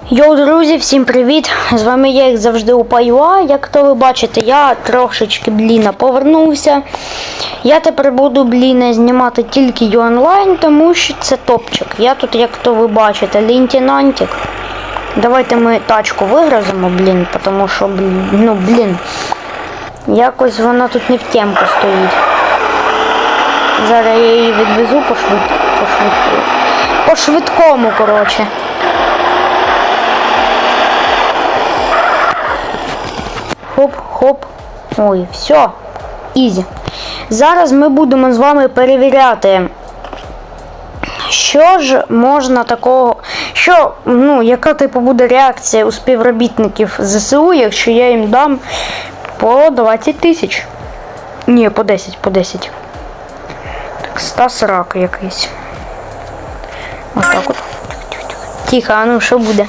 Йоу, друзі, всім привіт! З вами я, як завжди, у Паюа. Як то ви бачите, я трошечки бліна повернувся. Я тепер буду бліна знімати тільки й онлайн, тому що це топчик. Я тут, як то ви бачите, лейтенантик. Давайте ми тачку вигрузимо, блін, тому що, блін, ну, блін. Якось вона тут не в темку стоїть. Зараз я її відвезу по швид... По швидкому, коротше. Хоп-хоп. Ой, все. Ізі. Зараз ми будемо з вами перевіряти, що ж можна такого. Що, ну, яка типу буде реакція у співробітників ЗСУ, якщо я їм дам по 20 тисяч. Ні, по 10, по 10. Так, Стас рак якийсь. Отак от. Тихо, а ну що буде?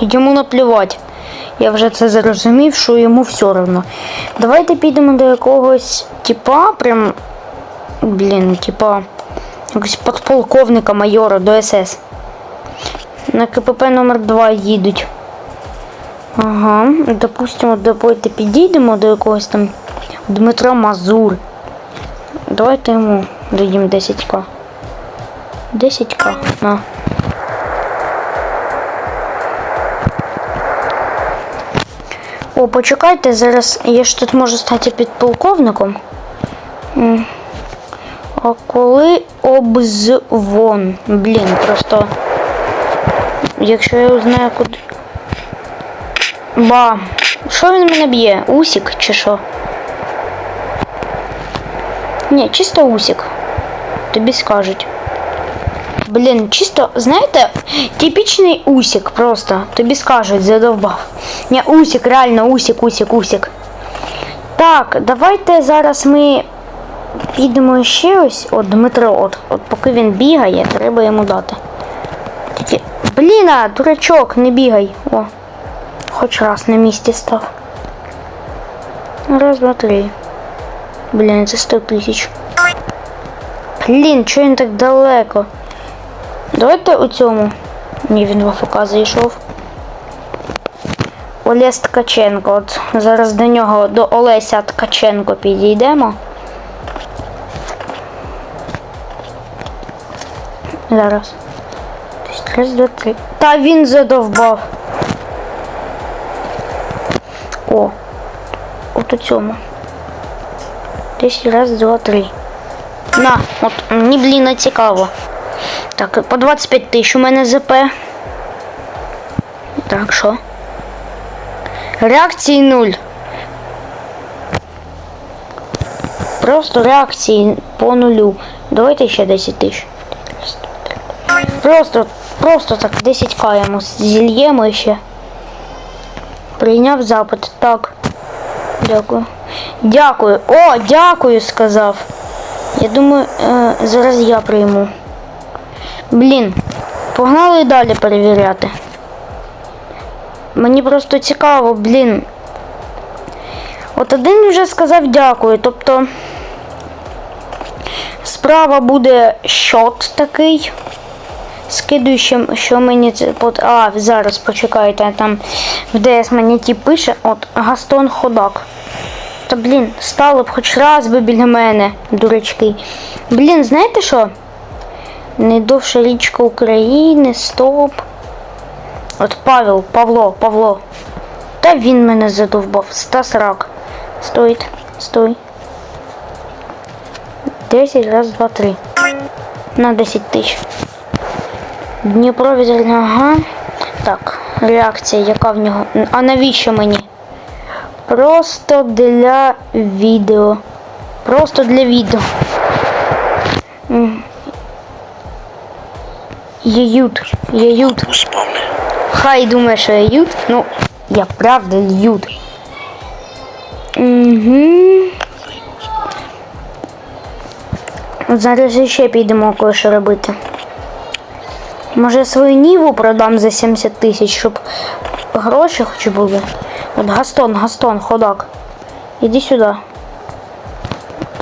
Йому наплювати. Я вже це зрозумів, що йому все одно. Давайте підемо до якогось типа, прям. Блін, типа. Якогось подполковника майора до СС. На КПП номер 2 їдуть. Ага, допустимо, давайте підійдемо до якогось там Дмитра Мазур. Давайте йому дадім 10к. 10к. На. О, почекайте, зараз я ж тут можу стати підполковником. А коли обзвон? Блін, просто. Якщо я узнаю куди. Ба. Що він мене б'є? Усік чи що? Ні, чисто усік. Тобі скажуть. Блін, чисто, знаєте, типічний усік просто. Тобі скажуть, задовбав. Ні, усік, реально, усік, усік, усік. Так, давайте зараз ми підемо ще ось. От Дмитро, от, от поки він бігає, треба йому дати. Блін, а, дурачок, не бігай. О, хоч раз на місці став. Раз, два, три. Блін, це 100 тисяч. Блін, чого він так далеко? Давайте у цьому. Ні, він в АФК зайшов. Олесь Ткаченко. От зараз до нього, до Олеся Ткаченко підійдемо. Зараз. Раз, два, три. Та він задовбав. О. От у цьому. Десь раз, два, три. На, от мені, блін, цікаво. Так, по 25 тисяч у мене ЗП. Так, що? Реакції нуль. Просто реакції по нулю. Давайте ще 10 тисяч. Просто, просто так 10 каємо. Зільємо ще. Прийняв запит. Так. Дякую. Дякую. О, дякую, сказав. Я думаю, е, зараз я прийму. Блін, погнали далі перевіряти. Мені просто цікаво, блін. От один вже сказав дякую. Тобто справа буде щот такий. Скидую, що, що мені це. От, а, зараз почекайте, там в ДС мені ті пише, от Гастон Ходак. Та блін, стало б хоч раз би біля мене, дурачки. Блін, знаєте що? Найдовша річка України, стоп. От Павел, Павло, Павло. Та він мене задовбав. Стас рак. Стоїть, стой. 10, раз, два, три. На 10 тисяч. Дніпро візерна, ага. Так, реакція, яка в нього. А навіщо мені? Просто для відео. Просто для відео. Я ют, я ют. Хай думає, що я ют. Ну, я правда ют. Угу. Зараз ще підемо кое-що робити. Може я свою ніву продам за 70 тисяч, щоб гроші хоч були. От Гастон, Гастон, ходак. Іди сюди.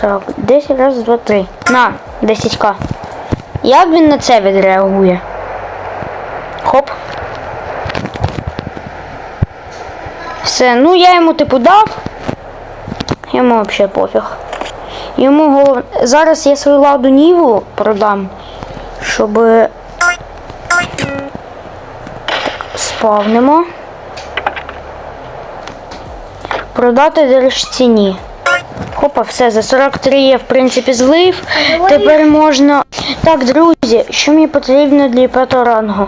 Так, 10 раз, два, три. На, 10к. Як він на це відреагує? Хоп. Все, ну я йому типу дав. Йому взагалі пофіг. Йому головне. Зараз я свою ладу Ніву продам, щоб спавнимо. Продати держціні. Хопа, все, за 43 я в принципі злив. Тепер можна. Так, друзі, що мені потрібно для п'ятого?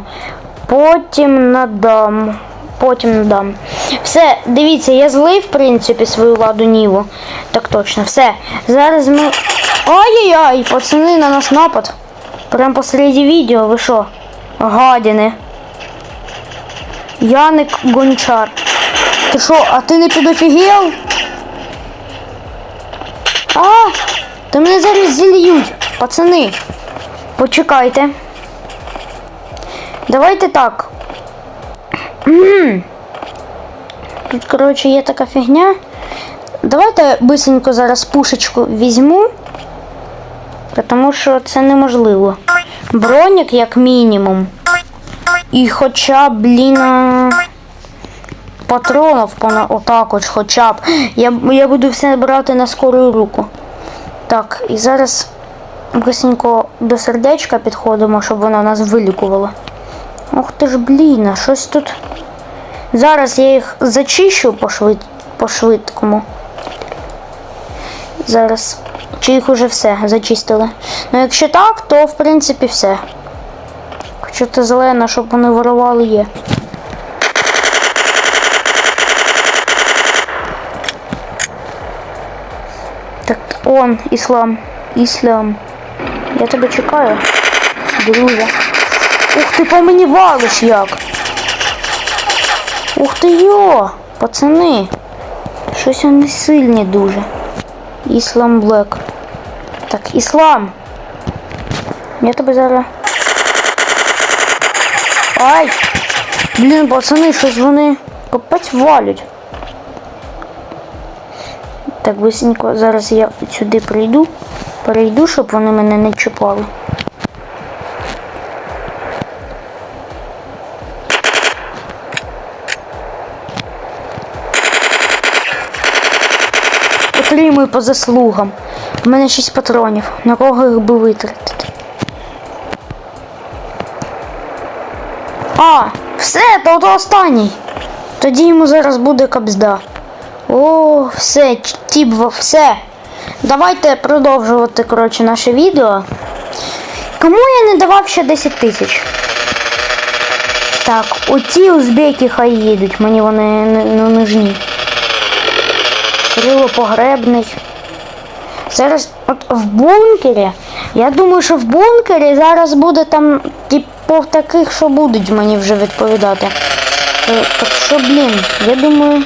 Потім надам. Потім надам. Все, дивіться, я злив, в принципі, свою ладу Ніву. Так точно, все. Зараз ми. Ай-яй-яй, пацани, на нас напад. Прям посереді відео, ви що? Гадіни. Яник Гончар. Ти що, а ти не підофігел? А, та мене зараз зільють, пацани. Почекайте. Давайте так. Тут, коротше, є така фігня. Давайте бисенько зараз пушечку візьму. Тому що це неможливо. Бронік як мінімум. І хоча б, блін, пона отак от хоча б. Я, я буду все брати на скору руку. Так, і зараз бисенько до сердечка підходимо, щоб вона нас вилікувала. Ох ти ж блін, а щось тут. Зараз я їх зачищу по, швид... по швидкому. Зараз. Чи їх уже все зачистили? Ну, якщо так, то в принципі все. Хоча це зелена, щоб вони вирували є. Так, он, іслам. Іслам. Я тебе чекаю. Друже. Ух ти, по мені валиш як. Ух ти йо, пацани. Щось вони сильні дуже. Іслам Блек. Так, іслам. Я тебе зараз. Ай! Блін, пацани, щось вони капець валять. Так, быстренько, зараз я сюди прийду, перейду, щоб вони мене не чіпали. Отримую по заслугам. У мене 6 патронів. На кого їх би витратити? А, все, то, то останній. Тоді йому зараз буде кабзда. О, все, тібва, все. Давайте продовжувати, коротше, наше відео. Кому я не давав ще 10 тисяч? Так, оці узбеки хай їдуть, мені вони не, нужні. Кирило погребний. Зараз от в бункері. Я думаю, що в бункері зараз буде там, типу, таких, що будуть мені вже відповідати. Е, Так що, блін, я думаю.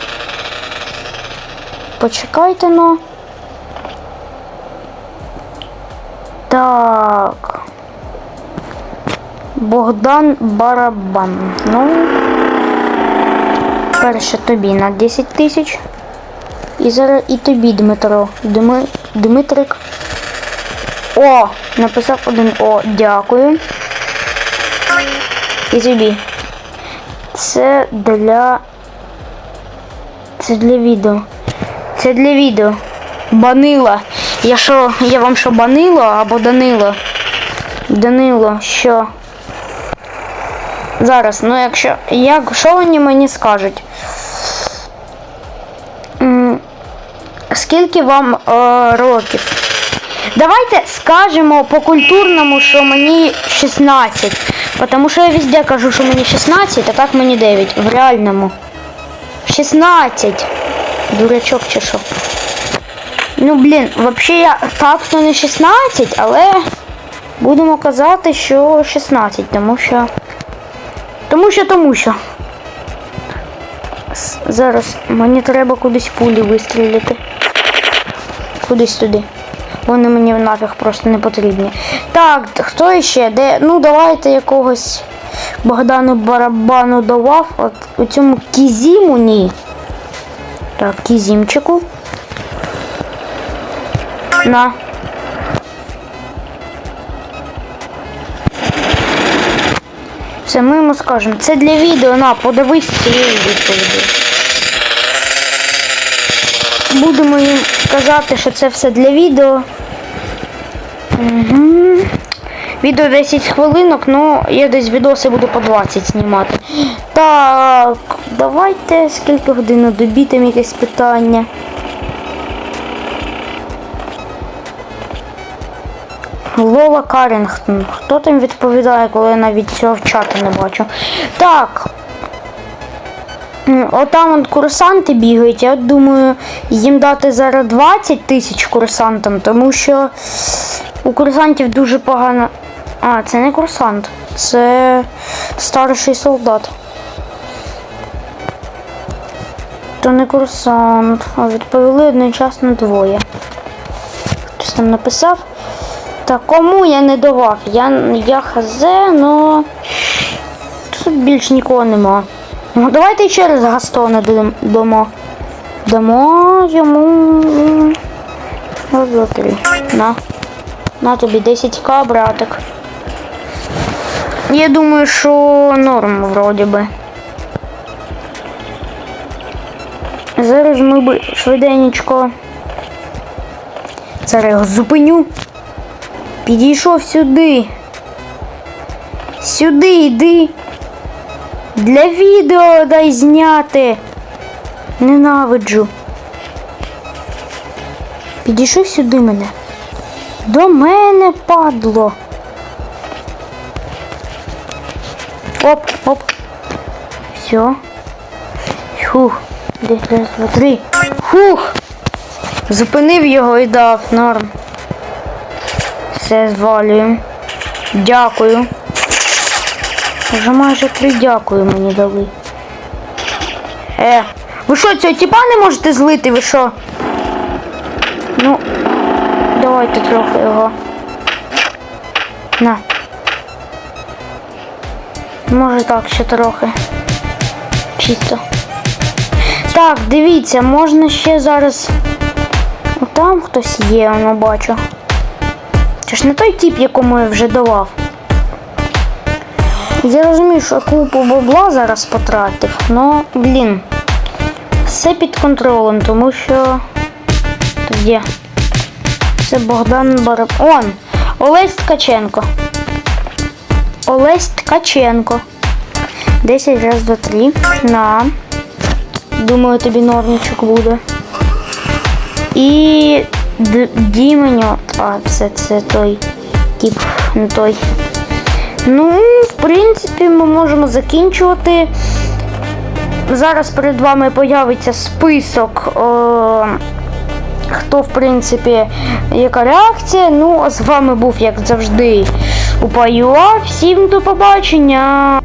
Почекайте ну. Так. Богдан Барабан. Ну. Перше тобі на 10 тисяч. І зараз і тобі, Дмитро. Дми... Дмитрик. О! Написав один О, дякую. І тобі. Це для. Це для відео. Це для відео. Банила. Я що, я вам що банило або Данило? Данило, що? Зараз, ну якщо. Як, що вони мені скажуть? Скільки вам е, років? Давайте скажемо по культурному, що мені 16. Тому що я везде кажу, що мені 16, а так мені 9. В реальному. 16. Дурачок чи що. Ну, блін, взагалі я так то не 16, але будемо казати, що 16, тому що. Тому що, тому що. Зараз мені треба кудись пулі вистрілити. Кудись туди. Вони мені нафіг просто не потрібні. Так, хто іще? Де? Ну давайте якогось Богдану барабану давав. От у цьому кізіму ні. Так, кізімчику. На. Все, ми йому скажемо. Це для відео, на, подивись цієї відповіді. Будемо їм казати, що це все для відео. Угу. Відео 10 хвилинок, ну я десь відоси буду по 20 знімати. Так, давайте скільки годин на добі там якесь питання. Лола Карінгтон. Хто там відповідає, коли я навіть цього в чаті не бачу? Так. Отам от курсанти бігають. Я думаю, їм дати зараз 20 тисяч курсантам, тому що у курсантів дуже погано. А, це не курсант, це старший солдат. То не курсант, а відповіли одночасно двоє. Хтось там написав. Та кому я не давав? Я, я хз, но тут більш нікого нема. Ну, давайте ще раз Гастона дам- дамо. Дамо йому. Два, три. На. На тобі 10к, братик. Я думаю, що норм вроді би. Зараз ми би швиденечко. Зараз його зупиню. Підійшов сюди. Сюди йди. Для відео дай зняти. Ненавиджу. Підійшов сюди мене. До мене падло. Оп, оп. Все. Фух. Десь раз, два, три. Фух. Зупинив його і дав норм. Все звалюємо. Дякую. Вже майже три дякую мені дали. Е, ви що, цього тіпа не можете злити, ви що? Ну, давайте трохи його. На. Може так, ще трохи. Чисто. Так, дивіться, можна ще зараз. Там хтось є, воно бачу. Це ж не той тип, якому я вже давав. Я розумію, що купу бабла зараз потратив, но, блін, все під контролем, тому що. Є. Це Богдан Бараб. Он! Олесь Ткаченко. Олесь Ткаченко. 10 раз, два, три. На. Думаю, тобі нормічок буде. І Д- Діменьо. А, це, це той тип, не той. Ну, в принципі, ми можемо закінчувати. Зараз перед вами появиться список, е, хто, в принципі, яка реакція. Ну, а з вами був, як завжди, Упаюа. Всім до побачення!